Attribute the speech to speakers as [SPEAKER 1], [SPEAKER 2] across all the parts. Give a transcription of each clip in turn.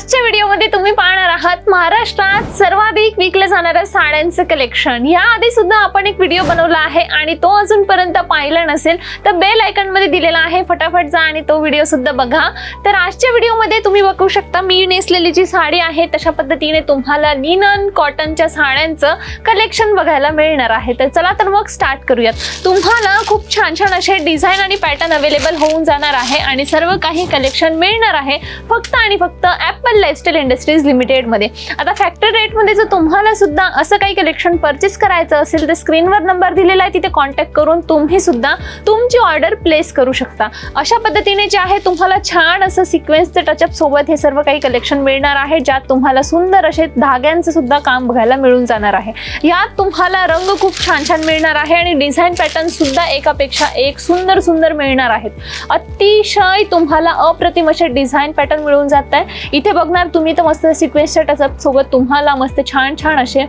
[SPEAKER 1] आजच्या व्हिडिओमध्ये तुम्ही पाहणार आहात महाराष्ट्रात सर्वाधिक विकल्या जाणाऱ्या साड्यांचं कलेक्शन याआधी सुद्धा आपण एक व्हिडिओ बनवला आहे आणि तो अजूनपर्यंत पाहिला नसेल तर बेल आयकनमध्ये दिलेला आहे. फटाफट जा आणि तो व्हिडिओ सुद्धा बघा. तर आजच्या व्हिडिओमध्ये तुम्ही बघू शकता मी नेसलेली जी साडी आहे तशा पद्धतीने तुम्हाला निनन कॉटनच्या साड्यांचं कलेक्शन बघायला मिळणार आहे. तर चला तर मग स्टार्ट करूयात. तुम्हाला खूप छान छान असे डिझाईन आणि पॅटर्न अवेलेबल होऊन जाणार आहे आणि सर्व काही कलेक्शन मिळणार आहे. फक्त आणि फक्त ॲपल लाईफस्टाईल इंडस्ट्रीज लिमिटेडमध्ये आता फॅक्टरी रेटमध्ये जर तुम्हाला सुद्धा असं काही कलेक्शन परचेस करायचं असेल तर स्क्रीनवर नंबर दिलेला आहे तिथे कॉन्टॅक्ट करून तुम्ही सुद्धा तुमची ऑर्डर प्लेस करू शकता. अशा पद्धतीने जे आहे तुम्हाला छान असं सिक्वेन्सचं टचअप सोबत हे सर्व काही कलेक्शन मिळणार आहे ज्यात तुम्हाला सुंदर असे धाग्यांचं सुद्धा काम बघायला मिळून जाणार आहे. यात तुम्हाला रंग खूप छान छान मिळणार आहे आणि डिझाईन पॅटर्न सुद्धा एकापेक्षा एक सुंदर सुंदर मिळणार आहेत. अतिशय तुम्हाला अप्रतिम असे डिझाईन पॅटर्न मिळून जात आहे. इथे बघणार तुम्ही तर मस्त सिक्वेन्सच्या टचअप सोबत तुम्हाला मस्त छान छान असे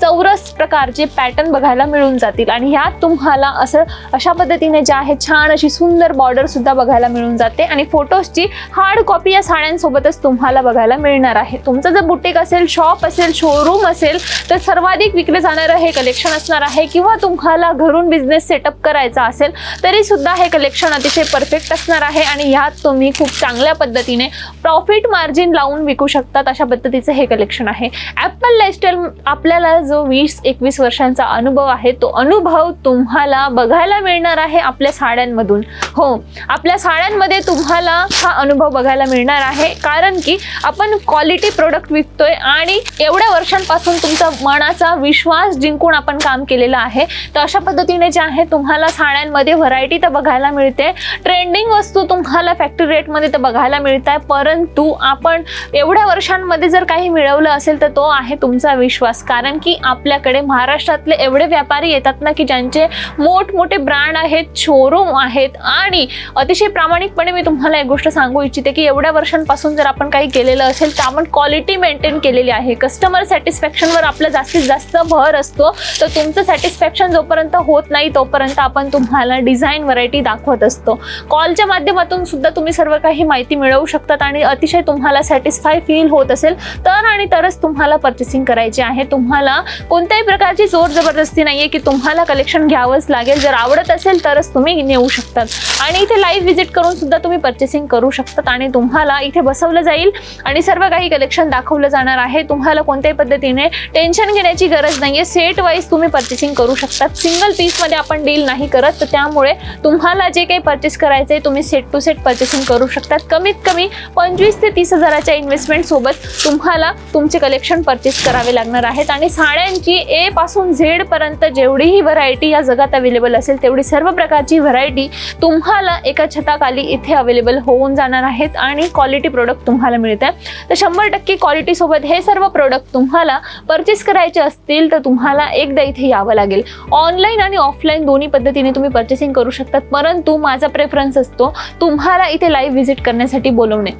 [SPEAKER 1] चौरस प्रकारचे पॅटर्न बघायला मिळून जातील. आणि ह्यात तुम्हाला असं अशा पद्धतीने जे आहे छान अशी सुंदर बॉर्डर सुद्धा बघायला मिळून जाते. आणि फोटोजची हार्ड कॉपी या साड्यांसोबतच तुम्हाला बघायला मिळणार आहे. तुमचं जर बुटीक असेल शॉप असेल शोरूम असेल तर सर्वाधिक विकले जाणारं हे कलेक्शन असणार आहे. किंवा तुम्हाला घरून बिझनेस सेटअप करायचा असेल तरी सुद्धा हे कलेक्शन अतिशय परफेक्ट असणार आहे. आणि ह्यात तुम्ही खूप चांगल्या पद्धतीने प्रॉफिट मार्जिन लावून विकू शकतात अशा पद्धतीचं हे कलेक्शन आहे. ॲपल लाईफस्टाईल आपल्याला जो वीस एकवीस वर्षांचा अनुभव आहे तो अनुभव तुम्हाला बघायला मिळणार आहे आपल्या साड्यांमधून. हो आपल्या साड्यांमध्ये तुम्हाला हा अनुभव बघायला मिळणार आहे. कारण की आपण क्वालिटी प्रोडक्ट विकतोय आणि एवढ्या वर्षांपासून तुमचा मनाचा विश्वास जिंकून आपण काम केलेलं आहे. तर अशा पद्धतीने जे आहे तुम्हाला साड्यांमध्ये व्हरायटी तर बघायला मिळते. ट्रेंडिंग वस्तू तुम्हाला फॅक्टरी रेटमध्ये तर बघायला मिळत आहे परंतु आपण एवढ्या वर्षांमध्ये जर काही मिळवलं असेल तर तो आहे तुमचा विश्वास. कारण की आपल्याकडे महाराष्ट्रातले एवढे व्यापारी येतात ना की ज्यांचे मोठमोठे ब्रँड आहेत शोरूम आहेत आणि अतिशय प्रामाणिकपणे मी तुम्हाला एक गोष्ट सांगू इच्छिते की एवढ्या वर्षांपासून जर आपण काही केलेलं असेल तर आपण क्वालिटी मेंटेन केलेली आहे. कस्टमर सॅटिस्फॅक्शनवर आपलं जास्तीत जास्त भर असतो. तर तुमचं सॅटिस्फॅक्शन जोपर्यंत होत नाही तोपर्यंत आपण तुम्हाला डिझाईन व्हरायटी दाखवत असतो. कॉलच्या माध्यमातून सुद्धा तुम्ही सर्व काही माहिती मिळवू शकतात आणि अतिशय तुम्हाला सॅटिस्फाय फील होत असेल तर आणि तरच तुम्हाला पर्चेसिंग करायची आहे. तुम्हाला कोणत्याही प्रकारची जोर जबरदस्ती नाहीये की तुम्हाला कलेक्शन घ्यावंच लागेल. जर आवडत असेल तरच तुम्ही नेऊ शकतात. आणि इथे लाईव्ह व्हिजिट करून सुद्धा तुम्ही पर्चेसिंग करू शकतात आणि तुम्हाला इथे बसवलं जाईल. आणि सर्व काही कलेक्शन दाखवलं जाणार आहे. तुम्हाला कोणत्याही पद्धतीने टेन्शन घेण्याची गरज नाहीये. सेट वाईज तुम्ही पर्चेसिंग करू शकतात. सिंगल पीसमध्ये आपण डील नाही करत. तर त्यामुळे तुम्हाला जे काही परचेस करायचं आहे तुम्ही सेट टू सेट पर्चेसिंग करू शकतात. कमीत कमी पंचवीस ते तीस हजाराच्या इन्व्हेस्टमेंट सोबत तुम्हाला तुमचे कलेक्शन परचेस करावे लागणार आहेत. आणि साड्यांची ए पासून झेड पर्यंत जेवढीही व्हरायटी या जगात अवेलेबल असेल तेवढी सर्व प्रकारची व्हरायटी तुम्हाला एका छताखाली इथे अवेलेबल होऊन जाणार आहेत आणि क्वालिटी प्रोडक्ट तुम्हाला मिळते तर शंभर टक्के क्वालिटी सोबत हे सर्व प्रोडक्ट तुम्हाला परचेस करायचे असतील तर तुम्हाला एकदा इथे यावं लागेल. ऑनलाईन आणि ऑफलाईन दोन्ही पद्धतीने तुम्ही पर्चेसिंग करू शकतात परंतु माझा प्रेफरन्स असतो तुम्हाला इथे लाईव्ह व्हिजिट करण्यासाठी बोलवणे.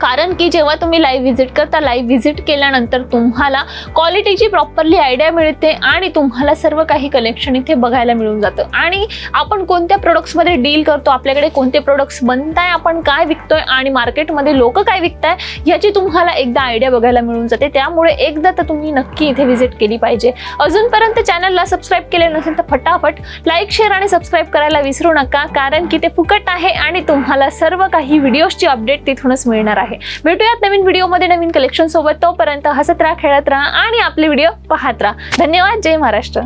[SPEAKER 1] कारण की जेव्हा तुम्ही लाईव्ह व्हिजिट करता लाईव्ह व्हिजिट केल्यानंतर तुम्हाला क्वालिटीची प्रॉपरली आयडिया मिळते आणि तुम्हाला सर्व काही कलेक्शन इथे बघायला मिळून जातं. आणि आपण कोणत्या प्रोडक्ट्समध्ये डील करतो आपल्याकडे कोणते प्रोडक्ट्स बनताय आपण काय विकतोय आणि मार्केटमध्ये लोक काय विकताय ह्याची तुम्हाला एकदा आयडिया बघायला मिळून जाते. त्यामुळे एकदा तर तुम्ही नक्की इथे व्हिजिट केली पाहिजे. अजूनपर्यंत चॅनलला सबस्क्राईब केले नसेल तर फटाफट लाईक शेअर आणि सबस्क्राईब करायला विसरू नका कारण की ते फुकट आहे आणि तुम्हाला सर्व काही व्हिडिओजची अपडेट तिथूनच मिळणार आहे. आहे. भेटूयात नवीन व्हिडिओमध्ये नवीन कलेक्शन सोबत. तोपर्यंत हसत राहा खेळत राहा आणि आपले व्हिडिओ पाहत राहा. धन्यवाद. जय महाराष्ट्र.